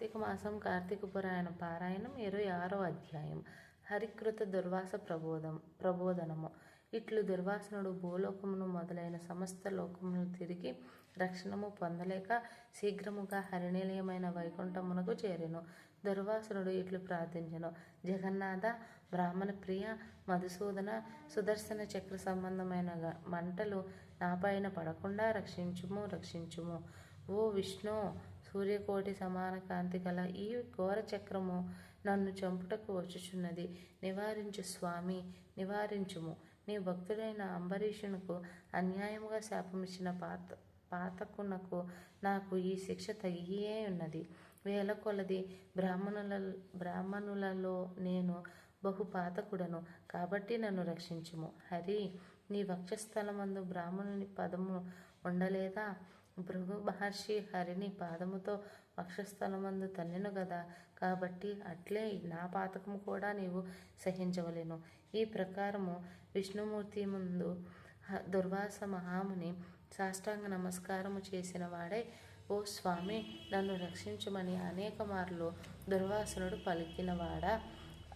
కార్తీక మాసం కార్తీక పురాయణ పారాయణం ఇరవై ఆరో అధ్యాయం. హరికృత దుర్వాస ప్రబోధం ప్రబోధనము. ఇట్లు దుర్వాసనుడు భూలోకమును మొదలైన సమస్త లోకమును తిరిగి రక్షణము పొందలేక శీఘ్రముగా హరినిలయమైన వైకుంఠమునకు చేరెను. దుర్వాసనుడు ఇట్లు ప్రార్థించెను. జగన్నాథ బ్రాహ్మణ ప్రియ మధుసూదన సుదర్శన చక్ర సంబంధమైన మంటలు నాపైన పడకుండా రక్షించుము రక్షించుము. ఓ విష్ణు సూర్యకోటి సమాన కాంతి గల ఈ ఘోర చక్రము నన్ను చంపుటకు వచ్చుచున్నది. నివారించు స్వామి నివారించుము. నీ భక్తుడైన అంబరీషునకు అన్యాయముగా శాపమిచ్చిన పాత పాతకునకు నాకు ఈ శిక్ష తగియే ఉన్నది. వేల కొలది బ్రాహ్మణుల బ్రాహ్మణులలో నేను బహు పాతకుడను కాబట్టి నన్ను రక్షించుము. హరి నీ వక్షస్థలమందు బ్రాహ్మణుని పదము ఉండలేదా? భృగు మహర్షి హరిని పాదముతో వక్షస్థలమందు తల్లిను కదా కాబట్టి అట్లే నా పాతకము కూడా నీవు సహించవలెను. ఈ ప్రకారము విష్ణుమూర్తి ముందు హ- దుర్వాస మహాముని సాష్టాంగ నమస్కారము చేసిన వాడై ఓ స్వామి నన్ను రక్షించమని అనేక మార్లు దుర్వాసనుడు పలికినవాడా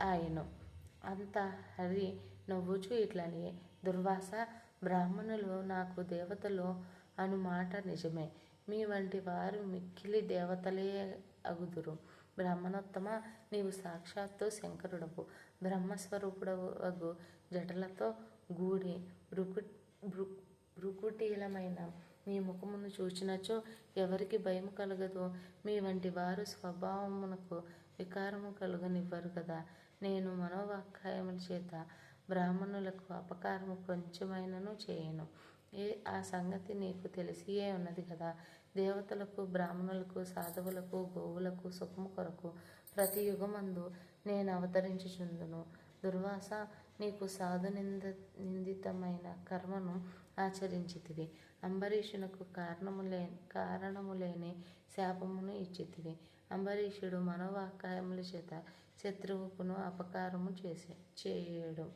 ఆయను. అంత హరి నవ్వుచూ ఇట్లని. దుర్వాస బ్రాహ్మణులు నాకు దేవతలు అను మాట నిజమే. మీ వంటి వారు మిక్కిలి దేవతలే అగుదురు. బ్రహ్మణోత్తమ నీవు సాక్షాత్తు శంకరుడవు. బ్రహ్మస్వరూపుడవు అగు జటలతో గూడి భృకు భృ భృకుటీలమైన మీ ముఖమును చూచినచో ఎవరికి భయం కలగదు. మీ వంటి వారు స్వభావమునకు వికారము కలుగనివ్వరు కదా. నేను మనోవాఖ్యాయముల చేత బ్రాహ్మణులకు అపకారము కొంచెమైనను చేయను. ఏ ఆ సంగతి నీకు తెలిసియే ఉన్నది కదా? దేవతలకు బ్రాహ్మణులకు సాధువులకు గోవులకు సుఖము కొరకు ప్రతి యుగమందు నేను అవతరించుచుందును. దుర్వాస నీకు సాధు నింద నిందితమైన కర్మను ఆచరించితివి. అంబరీషునకు కారణము లే కారణము లేని శాపమును ఇచ్చితివి. అంబరీషుడు మనోవాకాయముల చేత శత్రువుకును అపకారము చేసే చేయడు.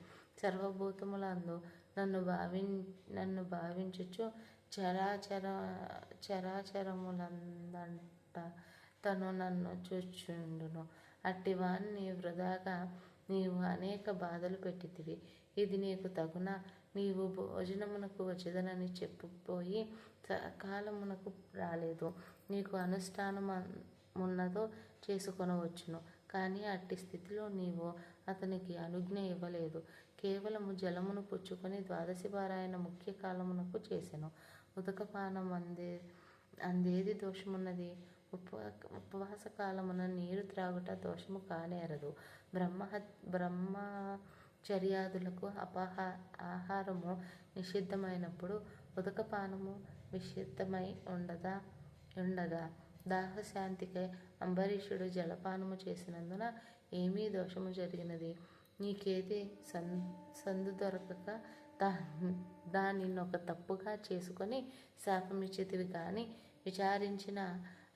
సర్వభూతములందు నన్ను భావి నన్ను భావించుచు చరాచర చరాచరములందంట. తను నన్ను చూచుండును. అట్టివాన్ని వృధాగా నీవు అనేక బాధలు పెట్టితివి. ఇది నీకు తగున. నీవు భోజనమునకు వచ్చదనని చెప్పిపోయి సకాలమునకు రాలేదు. నీకు అనుష్ఠానమున్నదో చేసుకొనవచ్చును. కానీ అట్టి స్థితిలో నీవు అతనికి అనుజ్ఞ ఇవ్వలేదు. కేవలము జలమును పుచ్చుకొని ద్వాదశి పారాయణ ముఖ్య కాలమునకు చేసెను. ఉదకపానం అందే అందేది దోషమున్నది. ఉప ఉపవాస కాలమున నీరు త్రాగుట దోషము కానేరదు. బ్రహ్మ బ్రహ్మచర్యాదులకు అపహ ఆహారము నిషిద్ధమైనప్పుడు ఉదకపానము నిషిద్ధమై ఉండదా ఉండగా. దాహశాంతికై అంబరీషుడు జలపానము చేసినందున ఏమీ దోషము జరిగినది? నీకేది సన్ సందు దొరకక దా దానిని ఒక తప్పుగా చేసుకొని శాపమిచ్చితివి కానీ విచారించిన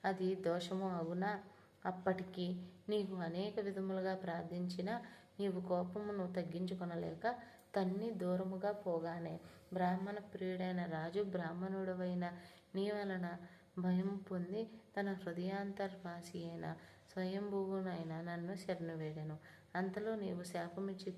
అది దోషము అవునా? అప్పటికి నీవు అనేక విధములుగా ప్రార్థించిన నీవు కోపమును తగ్గించుకొనలేక తన్ని దూరముగా పోగానే బ్రాహ్మణ ప్రియుడైన రాజు బ్రాహ్మణుడవైన నీ వలన భయం పొంది తన హృదయాంతర్వాసి అయిన స్వయంభువునైన నన్ను శరణు వేడెను అంతలో నీవు శాపమిచ్చి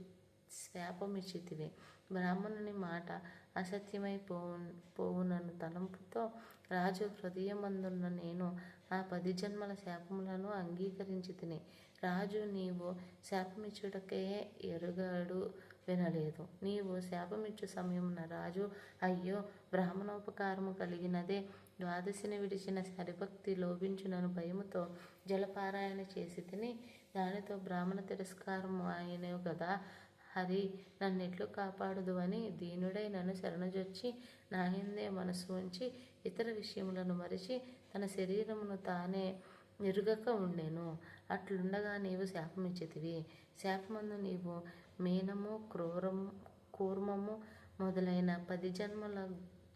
శాపమిచ్చితివి. బ్రాహ్మణుని మాట అసత్యమై పోవు పోవునను తలంపుతో రాజు హృదయమందున్న నేను ఆ పది జన్మల శాపములను అంగీకరించి తిని రాజు నీవు శాపమిచ్చుటకే ఎరుగాడు వినలేదు. నీవు శాపమిచ్చు సమయమున రాజు అయ్యో బ్రాహ్మణోపకారము కలిగినదే. ద్వాదశిని విడిచిన హరిభక్తి లోభించునను భయముతో జలపారాయణ చేసి తిని దానితో బ్రాహ్మణ తిరస్కారము ఆయనవు కదా. హరి నన్నెట్లు కాపాడదు అని దీనుడై నన్ను శరణజొచ్చి నాయందే మనసు ఉంచి ఇతర విషయములను మరిచి తన శరీరమును తానే ఎరుగక ఉండెను. అట్లుండగా నీవు శాపమిచ్చితివి. శాపమందు నీవు మీనము క్రూరము కూర్మము మొదలైన పది జన్మల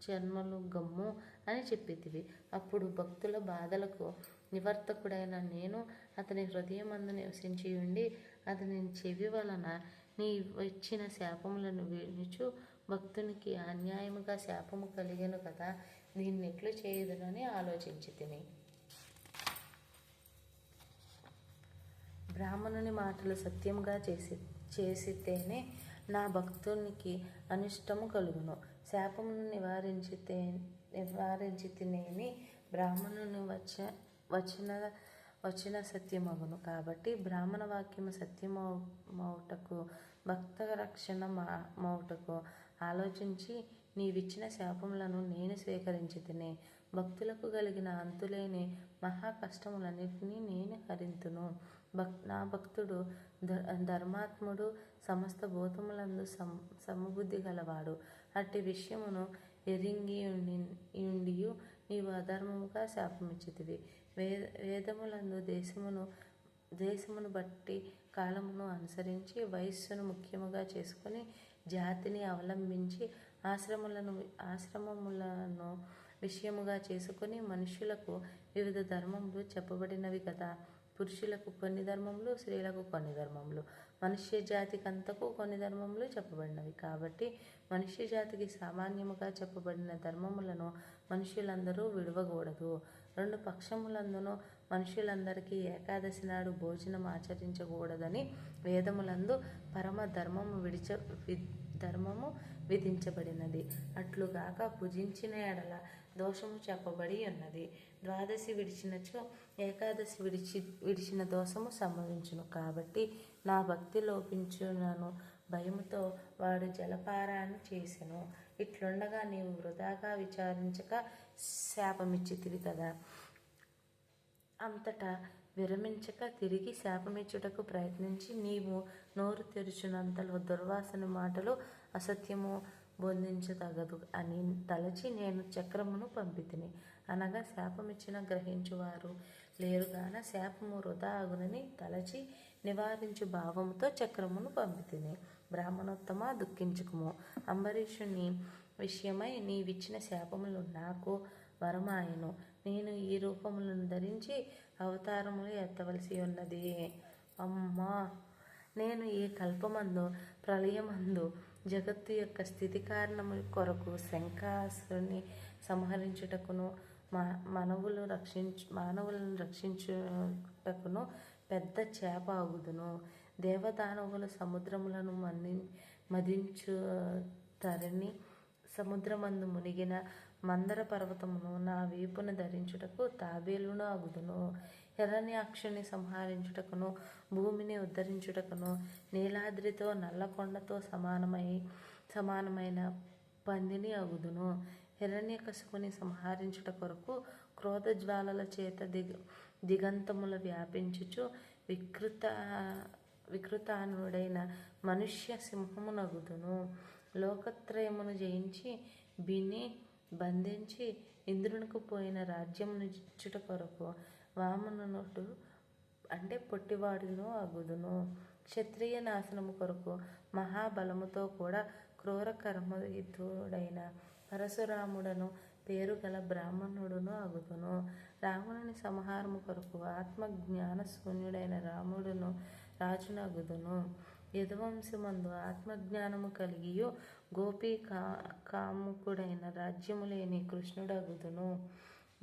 జన్మలు గమ్ము అని చెప్పితివి. అప్పుడు భక్తుల బాధలకు నివర్తకుడైన నేను అతని హృదయం అందు నివసించి ఉండి అతని చెవి వలన నీ వచ్చిన శాపములను వినుచు భక్తునికి అన్యాయముగా శాపము కలిగను కదా. దీన్ని ఎట్లు చేయదునని ఆలోచించి తిని. బ్రాహ్మణుని మాటలు సత్యంగా చేసి చేసితేనే నా భక్తునికి అనిష్టము కలుగును. శాపమును నివారించితే నివారించితేనేమి బ్రాహ్మణుని వచ్చ వచ్చిన వచ్చిన సత్యమగును. కాబట్టి బ్రాహ్మణ వాక్యము సత్యమౌటకు భక్త రక్షణ మా మౌటకు ఆలోచించి నీవిచ్చిన శాపములను నేను స్వీకరించి తినే భక్తులకు కలిగిన అంతులేని మహా కష్టములన్నిటినీ నేను హరింతును. భక్ నా భక్తుడు ధర్మాత్ముడు సమస్త భూతములందు సమ సమబుద్ధి గలవాడు. అట్టి విషయమును ఎరింగి నీవు అధర్మముగా శాపమిచ్చితివి. వేద వేదములందు దేశమును దేశమును బట్టి కాలమును అనుసరించి వయస్సును ముఖ్యముగా చేసుకొని జాతిని అవలంబించి ఆశ్రములను ఆశ్రమములను విషయముగా చేసుకొని మనుష్యులకు వివిధ ధర్మములు చెప్పబడినవి కదా. పురుషులకు కొన్ని ధర్మములు స్త్రీలకు కొన్ని ధర్మములు. మనుష్య జాతికి అంతకు కొన్ని ధర్మములు చెప్పబడినవి. కాబట్టి మనుష్య జాతికి సామాన్యముగా చెప్పబడిన ధర్మములను మనుషులందరూ విడవకూడదు. రెండు పక్షములందును మనుషులందరికీ ఏకాదశి నాడు భోజనం ఆచరించకూడదని వేదములందు పరమ ధర్మము విడిచ వి ధర్మము విధించబడినది. అట్లుగాక భుజించిన ఎడల దోషము చెప్పబడి ఉన్నది. ద్వాదశి విడిచినచో ఏకాదశి విడిచి విడిచిన దోషము సంభవించును. కాబట్టి నా భక్తి లోపించునను. భయముతో వాడు జలపారాన్ని చేసెను. ఇట్లుండగా నీవు వృధాగా విచారించక శాపమిచ్చితివి కదా అంతటా విరమించక తిరిగి శాపమిచ్చుటకు ప్రయత్నించి నీవు నోరు తెరుచునంతలో దుర్వాసన మాటలు అసత్యము బోధించతగదు అని తలచి నేను చక్రమును పంపితిని. అనగా శాపమిచ్చిన గ్రహించువారు లేరుగాన శాపము వృధా అగునని తలచి నివారించు భావముతో చక్రమును పంపితిని. బ్రాహ్మణోత్తమ దుఃఖించుకుము. అంబరీషుని విషయమై నీవిచ్చిన శాపములు నాకు వరమాయను. నేను ఈ రూపములను ధరించి అవతారములు ఎత్తవలసి ఉన్నది. అమ్మా! నేను ఈ కల్పమందు ప్రళయమందు జగత్తు యొక్క స్థితి కారణము కొరకు శంకాసుని సంహరించుటకును మా మనవులు రక్షించు మానవులను రక్షించుటకును పెద్ద చేప ఆగుదును. దేవదానవులు సముద్రములను మన్ని మదించు తరణి సముద్రమందు మునిగిన మందర పర్వతమును నా వీపును ధరించుటకు తాబేలును అగుదును హిరణ్యాక్షుని సంహరించుటకును భూమిని ఉద్ధరించుటకును నీలాద్రితో నల్లకొండతో సమానమై సమానమైన పందిని అగుదును హిరణ్యకశిపుని సంహరించుట కొరకు క్రోధ జ్వాలల చేత దిగ దిగంతముల వ్యాపించుచు వికృత వికృతానుడైన మనుష్య సింహమునగుదును. లోకత్రయమును జయించి బిని బంధించి ఇంద్రునికి పోయిన రాజ్యమును ఇచ్చుట కొరకు వామనుడు అంటే పొట్టివాడును అగుదును. క్షత్రియ నాశనము కొరకు మహాబలముతో కూడా క్రూర కర్మయుతుడైన పరశురాముడను పేరు గల బ్రాహ్మణుడును అగుదును. రావణుని సంహారము కొరకు ఆత్మజ్ఞాన శూన్యుడైన రాముడును రాజునగుదును యదువంశమందు ఆత్మజ్ఞానము కలిగియు గోపీ కా కాముకుడైన రాజ్యము లేని కృష్ణుడగుదును.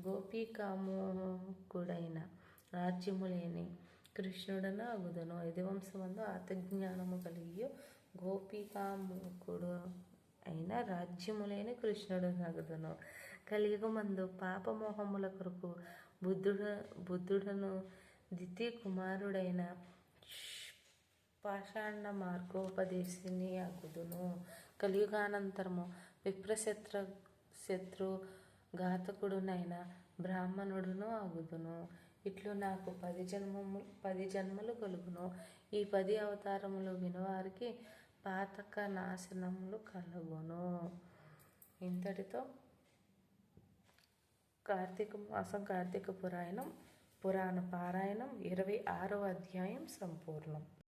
గోపీ కాముకుడైన రాజ్యము లేని కృష్ణుడను అగుదును యదువంశమందు ఆత్మజ్ఞానము కలిగియు గోపికాముకుడు అయిన రాజ్యము లేని కృష్ణుడు నగుదును కలియుగమందు పాపమోహముల కొరకు బుద్ధుడు బుద్ధుడను దితి కుమారుడైన పాషాండ మార్గోపదేశిని అగుదును కలియుగానంతరము విప్రశత్రు శత్రు ఘాతకుడునైన బ్రాహ్మణుడును అగుదును ఇట్లు నాకు పది జన్మము పది జన్మలు కలుగును. ఈ పది అవతారములు వినవారికి పాతక నాశనములు కలుగును. ఇంతటితో కార్తీక మాసం కార్తీక పురాయణం పురాణ పారాయణం ఇరవై ఆరవ అధ్యాయం సంపూర్ణం.